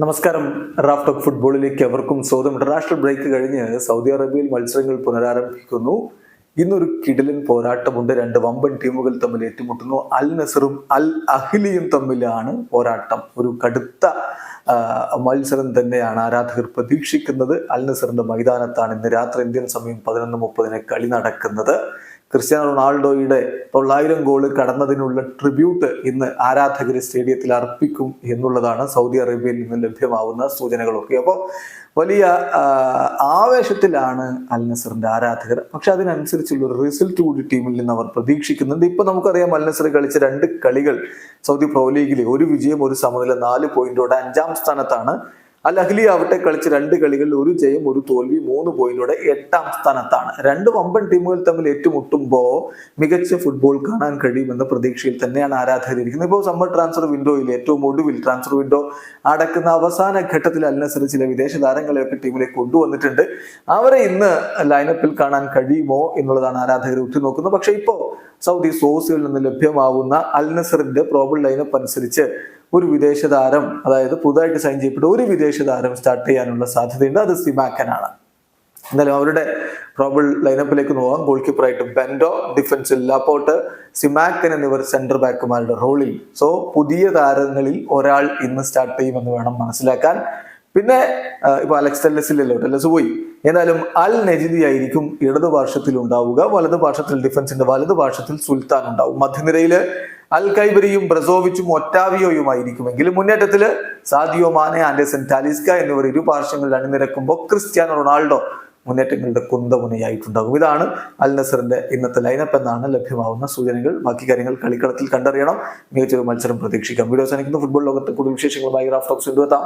നമസ്കാരം. Raf talk ഫുട്ബോളിലേക്ക് അവർക്കും സ്വാഗതം. ഇന്റർനാഷണൽ ബ്രേക്ക് കഴിഞ്ഞ് സൗദി അറേബ്യയിൽ മത്സരങ്ങൾ പുനരാരംഭിക്കുന്നു. ഇന്നൊരു കിടിലൻ പോരാട്ടമുണ്ട്. രണ്ട് വമ്പൻ ടീമുകൾ തമ്മിൽ ഏറ്റുമുട്ടുന്നു. അൽ നസറും അൽ അഹ്ലിയും തമ്മിലാണ് പോരാട്ടം. ഒരു കടുത്ത മത്സരം തന്നെയാണ് ആരാധകർ പ്രതീക്ഷിക്കുന്നത്. അൽ നസറിന്റെ മൈതാനത്താണ് ഇന്ന് രാത്രി ഇന്ത്യൻ സമയം പതിനൊന്ന് മുപ്പതിന് കളി നടക്കുന്നത്. ക്രിസ്ത്യാനോ റൊണാൾഡോയുടെ തൊള്ളായിരം ഗോൾ കടന്നതിനുള്ള ട്രിബ്യൂട്ട് ഇന്ന് ആരാധകർ സ്റ്റേഡിയത്തിൽ അർപ്പിക്കും എന്നുള്ളതാണ് സൗദി അറേബ്യയിൽ നിന്ന് ലഭ്യമാവുന്ന സൂചനകളൊക്കെ. അപ്പോൾ വലിയ ആവേശത്തിലാണ് അൽ നസറിന്റെ ആരാധകർ. പക്ഷെ അതിനനുസരിച്ചുള്ള ഒരു റിസൾട്ട് കൂടി ടീമിൽ നിന്ന് അവർ പ്രതീക്ഷിക്കുന്നുണ്ട്. ഇപ്പൊ നമുക്കറിയാം അൽ നസർ കളിച്ച രണ്ട് കളികൾ സൗദി പ്രോ ലീഗിലെ ഒരു വിജയം ഒരു സമനില നാല് പോയിന്റോടെ അഞ്ചാം സ്ഥാനത്താണ് അൽ അഹ്ലി ആവട്ടെ കളിച്ച് രണ്ട് കളികളിൽ ഒരു ജയം ഒരു തോൽവി മൂന്ന് പോയിന്റോടെ എട്ടാം സ്ഥാനത്താണ്. രണ്ട് വമ്പൻ ടീമുകൾ തമ്മിൽ ഏറ്റുമുട്ടുമ്പോൾ മികച്ച ഫുട്ബോൾ കാണാൻ കഴിയുമെന്ന പ്രതീക്ഷയിൽ തന്നെയാണ് ആരാധകർ ഇരിക്കുന്നത്. ഇപ്പോൾ സമ്മർ ട്രാൻസ്ഫർ വിൻഡോയിൽ ഏറ്റവും ഒടുവിൽ ട്രാൻസ്ഫർ വിൻഡോ അടക്കുന്ന അവസാന ഘട്ടത്തിൽ അൽ നസർ ചില വിദേശ താരങ്ങളെയൊക്കെ ടീമിലേക്ക് കൊണ്ടുവന്നിട്ടുണ്ട്. അവരെ ഇന്ന് ലൈനപ്പിൽ കാണാൻ കഴിയുമോ എന്നുള്ളതാണ് ആരാധകർ ഉറ്റുനോക്കുന്നത്. പക്ഷേ ഇപ്പോൾ സൗദി സോഴ്സുകളിൽ നിന്ന് ലഭ്യമാവുന്ന അൽ നസറിന്റെ പ്രോബിൾ ലൈനപ്പ് അനുസരിച്ച് ഒരു വിദേശ താരം അതായത് പുതുതായിട്ട് സൈൻ ചെയ്യപ്പെട്ട ഒരു വിദേശ താരം സ്റ്റാർട്ട് ചെയ്യാനുള്ള സാധ്യതയുണ്ട്. അത് സിമാക്കനാണ്. എന്തായാലും അവരുടെ പ്രോബിൾ ലൈനപ്പിലേക്ക് നോക്കാം ഗോൾ കീപ്പറായിട്ട് ബെൻഡോ ഡിഫൻസിൽ ലാപ്പോട്ട് സിമാക്കൻ എന്നിവർ സെന്റർ ബാക്കുമാരുടെ റോളിൽ സോ പുതിയ താരങ്ങളിൽ ഒരാൾ ഇന്ന് സ്റ്റാർട്ട് ചെയ്യുമെന്ന് വേണം മനസ്സിലാക്കാൻ. പിന്നെ ഇപ്പൊ അലക്സ് ടെല്ലസിലല്ലോ ടെല്ലസ് പോയി. എന്നാലും അൽ നജിദി ആയിരിക്കും ഇടതു പാർശ്വത്തിൽ ഉണ്ടാവുക. വലതു പാർശ്വത്തിൽ ഡിഫൻസിന്റെ വലതു പാർശ്വത്തിൽ സുൽത്താൻ ഉണ്ടാവും. മധ്യനിരയിൽ അൽ കൈബരിയും ബ്രസോവിച്ചും ഒറ്റാവിയോയുമായിരിക്കുമെങ്കിലും മുന്നേറ്റത്തിൽ സാദിയോ മാനെ ആൻഡേഴ്സൺ ടാലിസ്ക എന്നിവർ ഇരു പാർശ്വങ്ങളിൽ അണിനിരക്കുമ്പോൾ ക്രിസ്ത്യാനോ റൊണാൾഡോ മുന്നേറ്റങ്ങളുടെ കുന്തമുനയായിട്ടുണ്ടാകും. ഇതാണ് അൽ നസറിന്റെ ഇന്നത്തെ ലൈനപ്പ് എന്നാണ് ലഭ്യമാവുന്ന സൂചനകൾ. ബാക്കി കാര്യങ്ങൾ കളിക്കളത്തിൽ കണ്ടറിയണം. മികച്ചൊരു മത്സരം പ്രതീക്ഷിക്കാം. വീഡിയോ സാധിക്കുന്ന ഫുട്ബോൾ ലോകത്തെ കൂടുതൽ വിശേഷങ്ങളുമായി റാഫ്റ്റോക്സ് എത്താം.